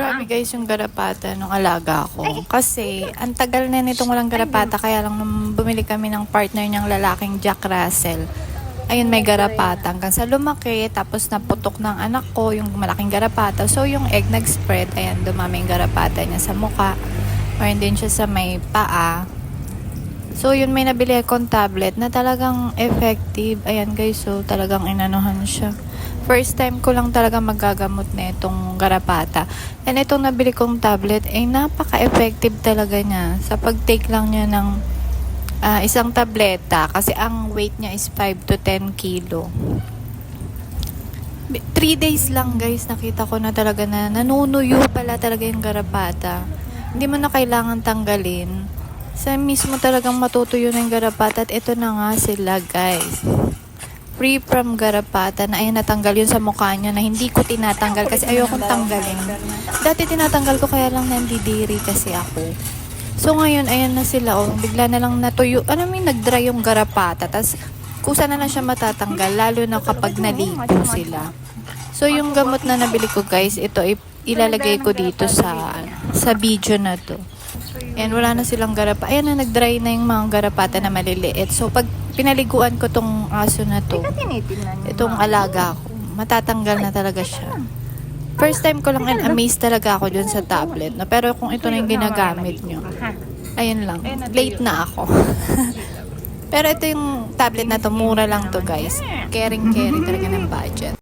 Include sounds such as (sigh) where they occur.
Grabe guys yung garapata nung alaga ko. Kasi ang tagal na nitong walang garapata kaya lang nung bumili kami ng partner niyang lalaking Jack Russell. Ayun may garapata hanggang sa lumaki tapos naputok ng anak ko yung malaking garapata. So yung egg nag-spread, ayan dumami yung garapata niya sa muka. Meron din siya sa may paa. So yun may nabili akong tablet na talagang effective. Ayan guys, so talagang inanuhan siya. First time ko lang talaga magagamot na itong garapata. And itong nabili kong tablet ay napaka-effective talaga niya. Sa pag-take lang niya ng ah, isang tableta kasi ang weight niya is 5 to 10 kilo. 3 days lang guys nakita ko na talaga na nanunuyo pala talaga yung garapata. Hindi mo na kailangan tanggalin. Sa mismo talagang matutuyo na garapata at ito na nga sila guys free from garapata na ayan natanggal yun sa mukha niya na hindi ko tinatanggal kasi ayokong tanggalin. Dati tinatanggal ko kaya lang nandidiri kasi ako. So ngayon ayan na sila oh, bigla na lang natuyo. Ano may nag-dry yung garapata tas kusa na lang siya matatanggal lalo na kapag naligo sila. So yung gamot na nabili ko guys, ito ilalagay ko dito sa sa video na to. Ayan, wala na silang garapa. Ayan na, nag-dry na yung mga garapata na maliliit. So, pag pinaliguan ko tong aso na to, itong alaga ko, matatanggal na talaga siya. First time ko lang and amazed talaga ako dun sa tablet. No? Pero kung ito na yung ginagamit nyo, ayun lang, late na ako. (laughs) Pero ito yung tablet na to, mura lang to guys. Caring-caring talaga ng budget.